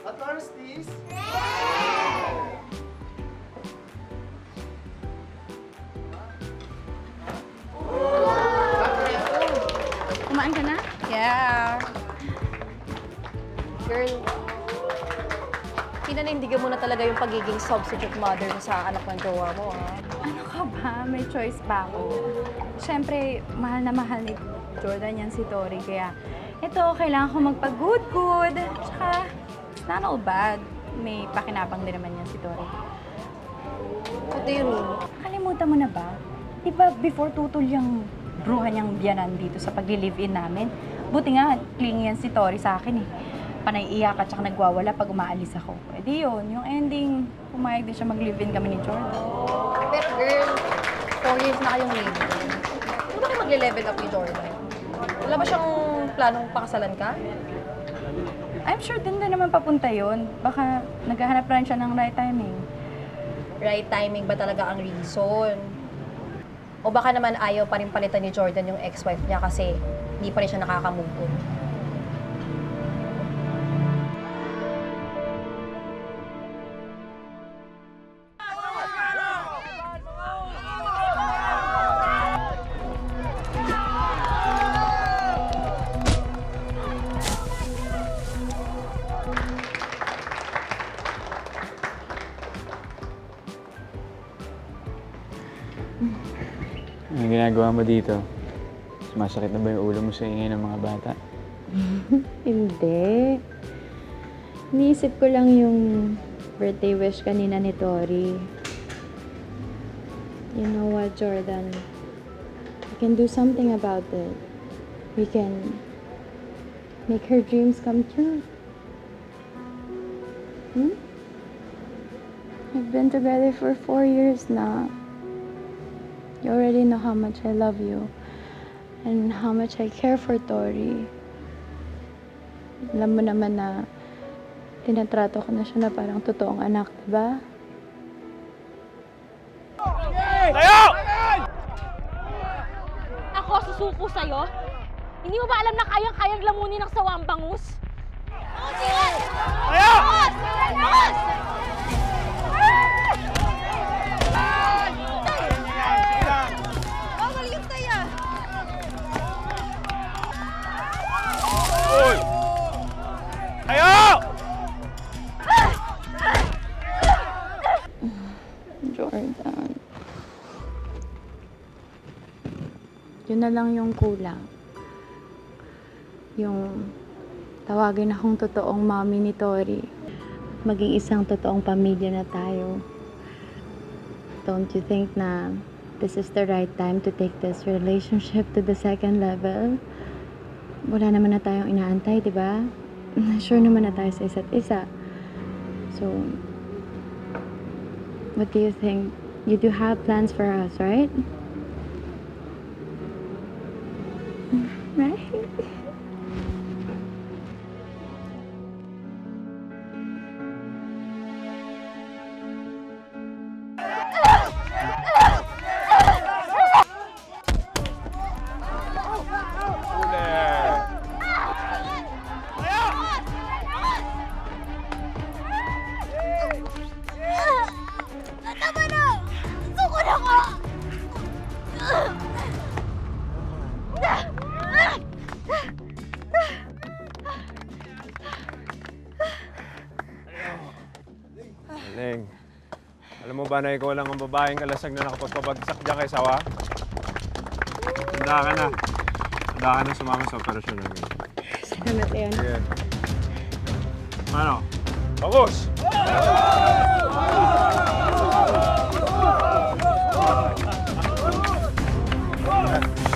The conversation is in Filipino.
Atlas, please. Kumain ka na? Yeah. Girl, pinanindigan mo na talaga yung pagiging substitute mother mo sa anak ng jowa mo, ah. Ano ka ba? May choice pa ako. Siyempre, mahal na mahal ni Jordan yan si Tori. Kaya, ito, kailangan ko magpag-good-good. Tsaka, not all bad. May pakinabang din naman yan si Tori. What do you mean? Kalimutan mo na ba? Di ba before tutol yung bruha niyang biyanan dito sa pagli-live-in namin? Buti nga, clingy yan si Tori sa akin eh. Panay iyak at saka nagwawala pag umaalis ako. Eh di yun, yung ending, pumayag din siya mag-live-in kami ni Jordan. Pero girl, four years na kayong living. Ano ba kayo magle-level up ni Jordan? Wala ba siyang planong pakasalan ka? I'm sure din din naman papunta yun. Baka naghahanap rin siya ng right timing. Right timing ba talaga ang reason? O baka naman ayaw pa rin palitan ni Jordan yung ex-wife niya kasi hindi pa rin siya nakaka-move on. Ano ginagawa mo dito? Sumasakit na ba yung ulo mo sa ingay ng mga bata? Hindi. Iniisip ko lang yung birthday wish kanina ni Tori. You know what, Jordan? We can do something about it. We can make her dreams come true. Hmm? We've been together for four years now. You already know how much I love you and how much I care for Tori. Alam mo naman na tinatrato ko na siya na parang totoong anak, di ba? Ako susuko sa'yo? Hindi mo ba alam na kayang-kayang lamunin ng sawang bangus? Jordan. Yun na lang yung kulang. Yung tawagin akong totoong mommy ni Tori. Maging isang totoong pamilya na tayo. Don't you think na this is the right time to take this relationship to the second level? Wala naman na tayong inaantay, di ba? Sure naman na tayo sa isa't isa. So, what do you think? You do have plans for us, right? Right? Neng, alam mo ba na ikaw lang ang babaeng kalasag na nakapagpabagsak dyan kay Sawa? Handa ka na. Handa ka na sumama sa operasyon namin. Salamat, Leon. Sige. Mano, Focus! Yeah.